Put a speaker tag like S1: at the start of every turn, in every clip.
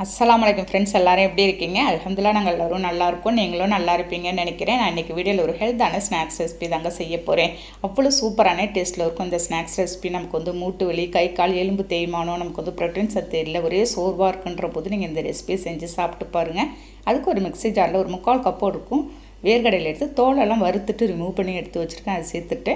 S1: அஸ்லாம் வலைக்கம் ஃப்ரெண்ட்ஸ் எல்லோரும் எப்படி இருக்கீங்க? அல்ஹம்துலில்லாஹ் நாங்கள் எல்லோரும் நல்லா இருக்கோம். நீங்களும் நல்லா இருப்பீங்கன்னு நினைக்கிறேன். நான் இன்றைக்கி வீடியோவில் ஒரு ஹெல்த்தான ஸ்நாக்ஸ் ரெசிபி தாங்க செய்ய போகிறேன் அவ்வளோ சூப்பரான டேஸ்ட்டில் இருக்கும் இந்த ஸ்நாக்ஸ் ரெசிபி நமக்கு வந்து மூட்டு வலி கை கால் எலும்பு தேய்மானம் நமக்கு வந்து ப்ரோட்டீன் சத்து இல்லை ஒரே சோர்வாக இருக்குன்ற போது நீங்கள் இந்த ரெசிபியை செஞ்சு சாப்பிட்டு பாருங்கள் அதுக்கு ஒரு மிக்ஸி ஜாரில் ஒரு முக்கால் கப்பு இருக்கும். வேர்க்கடையில் எடுத்து தோலெல்லாம் வறுத்துட்டு ரிமூவ் பண்ணி எடுத்து வச்சுருக்கேன். அதை சேர்த்துட்டு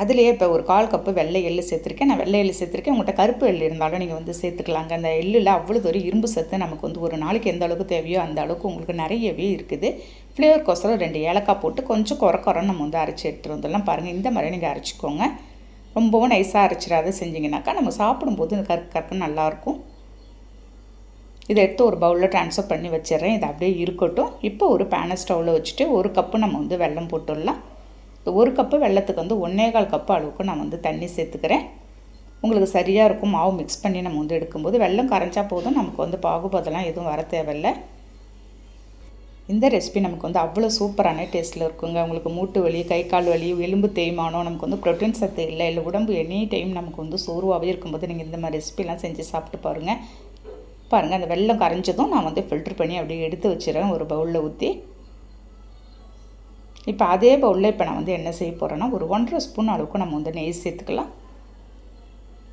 S1: அதுலேயே இப்போ ஒரு கால் கப்பு வெள்ளை எள்ளு சேர்த்துருக்கேன். நான் வெள்ளை எள்ளு சேர்த்துருக்கேன். உங்கள்கிட்ட கருப்பு எள்ளு இருந்தாலும் நீங்கள் வந்து சேர்த்துக்கலாங்க. அந்த எள்ளில் அவ்வளோ ஒரு இரும்பு சத்து நமக்கு வந்து ஒரு நாளைக்கு எந்த அளவுக்கு தேவையோ அந்த அளவுக்கு உங்களுக்கு நிறையவே இருக்குது. ஃப்ளேவர்க்கோசரம் ரெண்டு ஏலக்காய் போட்டு கொஞ்சம் குறக்குறோம் நம்ம வந்து அரைச்சி எடுத்துகிட்டு வந்துடலாம். பாருங்கள் இந்த மாதிரி நீங்கள் அரைச்சிக்கோங்க. ரொம்பவும் நைஸாக அரைச்சிடாத செஞ்சிங்கனாக்கா நம்ம சாப்பிடும்போது இந்த கருக்கு கருப்பு நல்லாயிருக்கும். இதை எடுத்து ஒரு பவுலில் ட்ரான்ஸ்ஃபர் பண்ணி வச்சிடுறேன். இது அப்படியே இருக்கட்டும். இப்போ ஒரு பேனை ஸ்டவ்வில் வச்சுட்டு ஒரு கப்பு நம்ம வந்து வெல்லம் போட்டுடலாம். ஒரு கப்பு வெள்ளத்துக்கு வந்து ஒன்றே கால் கப்பு அளவுக்கு நான் வந்து தண்ணி சேர்த்துக்கிறேன். உங்களுக்கு சரியாக இருக்கும். மாவு மிக்ஸ் பண்ணி நம்ம வந்து எடுக்கும்போது வெள்ளம் கரைஞ்சா போதும். நமக்கு வந்து பாகுபதெல்லாம் எதுவும் வர தேவையில்லை. இந்த ரெசிபி நமக்கு வந்து அவ்வளோ சூப்பரான டேஸ்ட்டில் இருக்குங்க. உங்களுக்கு மூட்டு வலி கை கால் வலி எலும்பு தேய்மானம் நமக்கு வந்து ப்ரோட்டீன் சத்து இல்லை இல்லை உடம்பு எனி டைம் நமக்கு வந்து சோர்வாகவே இருக்கும்போது நீங்கள் இந்த மாதிரி ரெசிபிலாம் செஞ்சு சாப்பிட்டு பாருங்கள் பாருங்கள் அந்த வெள்ளம் கரைஞ்சதும் நான் வந்து ஃபில்ட்ரு பண்ணி அப்படியே எடுத்து வச்சிடறேன். ஒரு பவுலில் ஊற்றி இப்போ அதே பவுலில் இப்போ நான் வந்து என்ன செய்ய போகிறேன்னா ஒரு ஒன்றரை ஸ்பூன் அளவுக்கு நம்ம வந்து நெய் சேர்த்துக்கலாம்.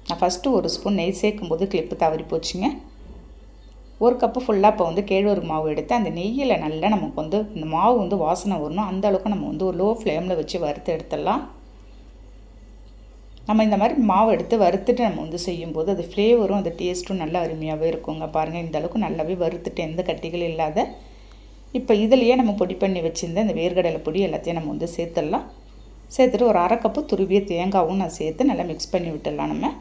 S1: நான் ஃபஸ்ட்டு ஒரு ஸ்பூன் நெய் சேர்க்கும்போது கிளிப்பு தவறி போச்சுங்க. ஒரு கப்பு ஃபுல்லாக இப்போ வந்து கேழ்வரகு மாவு எடுத்து அந்த நெய்யில் நல்லா நமக்கு வந்து இந்த மாவு வந்து வாசனை வரணும். அந்த அளவுக்கு நம்ம வந்து ஒரு லோ ஃப்ளேமில் வச்சு வறுத்து எடுத்துடலாம். நம்ம இந்த மாதிரி மாவு எடுத்து வறுத்துட்டு நம்ம வந்து செய்யும்போது அது ஃப்ளேவரும் அந்த டேஸ்ட்டும் நல்லா அருமையாகவே இருக்குங்க. பாருங்கள் இந்த அளவுக்கு நல்லாவே வறுத்துட்டு எந்த கட்டிகளும் இல்லாத இப்போ இதுலேயே நம்ம பொடி பண்ணி வச்சுருந்த இந்த வேர்க்கடலை பொடி எல்லாத்தையும் நம்ம வந்து சேர்த்துடலாம். சேர்த்துட்டு ஒரு அரை கப்பு துருவிய தேங்காவும் நான் சேர்த்து நல்லா மிக்ஸ் பண்ணி விட்டுடலாம் நம்ம.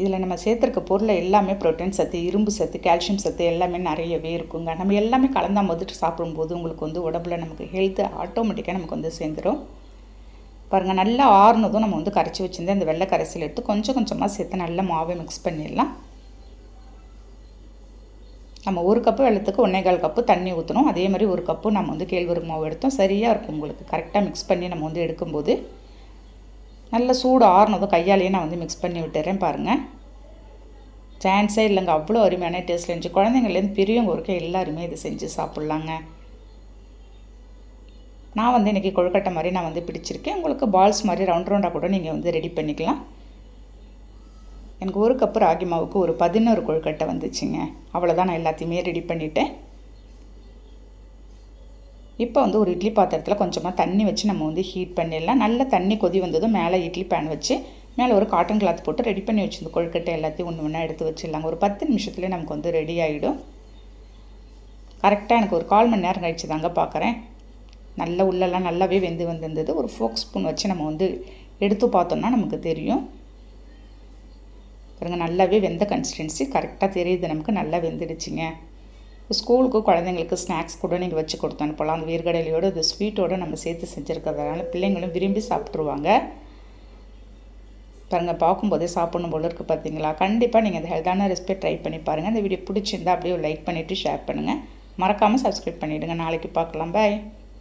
S1: இதில் நம்ம சேர்த்துருக்க பொருளை எல்லாமே ப்ரோட்டீன் சத்து இரும்பு சத்து கால்சியம் சத்து எல்லாமே நிறையவே இருக்குங்க. நம்ம எல்லாமே கலந்தால் முதட்டு சாப்பிடும்போது உங்களுக்கு வந்து உடம்புல நமக்கு ஹெல்த்து ஆட்டோமேட்டிக்காக நமக்கு வந்து சேர்ந்துடும் பாருங்கள் நல்லா ஆறுனதும் நம்ம வந்து கரைச்சி வச்சுருந்தேன் இந்த வெள்ளை கரைசல் எடுத்து கொஞ்சம் கொஞ்சமாக சேர்த்து நல்லா மாவை மிக்ஸ் பண்ணிடலாம். நம்ம ஒரு கப்பு வெள்ளத்துக்கு ஒன்றே கால் கப்பு தண்ணி ஊற்றணும் அதே மாதிரி ஒரு கப்பு நம்ம வந்து கேழ்வரகு மாவு எடுத்தோம். சரியாக இருக்கும் உங்களுக்கு. கரெக்டாக மிக்ஸ் பண்ணி நம்ம வந்து எடுக்கும்போது. நல்ல சூடு ஆறுனதும் கையாலேயே நான் வந்து மிக்ஸ் பண்ணி விட்டுறேன் பாருங்கள் சான்ஸே இல்லைங்க. அவ்வளோ அருமையான டேஸ்ட் இருந்துச்சு. குழந்தைங்கள்லேருந்து பெரியவங்க ஒருக்கே எல்லாருமே இதை செஞ்சு சாப்பிட்லாங்க. நான் வந்து இன்றைக்கி கொழுக்கட்டை மாதிரி நான் வந்து பிடிச்சிருக்கேன். உங்களுக்கு பால்ஸ் மாதிரி ரவுண்ட் ரவுண்டாக கூட நீங்கள் வந்து ரெடி பண்ணிக்கலாம். எனக்கு ஒரு கப்பு ராகி மாவுக்கு ஒரு பதினோரு கொழுக்கட்டை வந்துச்சுங்க. அவ்வளோதான் நான் எல்லாத்தையுமே ரெடி பண்ணிட்டேன். இப்போ வந்து ஒரு இட்லி பாத்திரத்தில் கொஞ்சமாக தண்ணி வச்சு நம்ம வந்து ஹீட் பண்ணிடலாம். நல்ல தண்ணி கொதி வந்ததும் மேலே இட்லி பேன் வச்சு மேலே ஒரு காட்டன் கிளாத் போட்டு ரெடி பண்ணி வச்சுருந்த கொழுக்கட்டை எல்லாத்தையும் ஒன்று ஒன்றா எடுத்து வச்சிடலாங்க. ஒரு பத்து நிமிஷத்துலேயே நமக்கு வந்து ரெடி ஆகிடும் கரெக்டாக எனக்கு ஒரு கால் மணி நேரம் கழிச்சு தாங்க பார்க்குறேன் நல்ல உள்ளெல்லாம் நல்லாவே வெந்து வந்திருந்தது. ஒரு ஃபோக் ஸ்பூன் வச்சு நம்ம வந்து எடுத்து பார்த்தோம்னா நமக்கு தெரியும். பாருங்கள் நல்லாவே வெந்த கன்சிஸ்டன்சி கரெக்டாக தெரியுது நமக்கு நல்லா வெந்துடுச்சுங்க. ஸ்கூலுக்கு குழந்தைங்களுக்கு ஸ்நாக்ஸ் கூட நீங்கள் வச்சு கொடுத்து அனுப்பலாம். அந்த வேர்க்கடலையோடு இந்த ஸ்வீட்டோடு நம்ம சேர்த்து செஞ்சுருக்கிறதுனால பிள்ளைங்களும் விரும்பி சாப்பிட்ருவாங்க பாருங்கள் பார்க்கும்போதே சாப்பிடணும் போல இருக்குது பார்த்தீங்களா? கண்டிப்பாக நீங்கள் இந்த ஹெல்த்தான ரெசிபியை ட்ரை பண்ணி பாருங்கள் இந்த வீடியோ பிடிச்சிருந்தா அப்படியே லைக் பண்ணிவிட்டு ஷேர் பண்ணுங்கள் மறக்காமல் சப்ஸ்கிரைப் பண்ணிவிடுங்க நாளைக்கு பார்க்கலாம். பாய்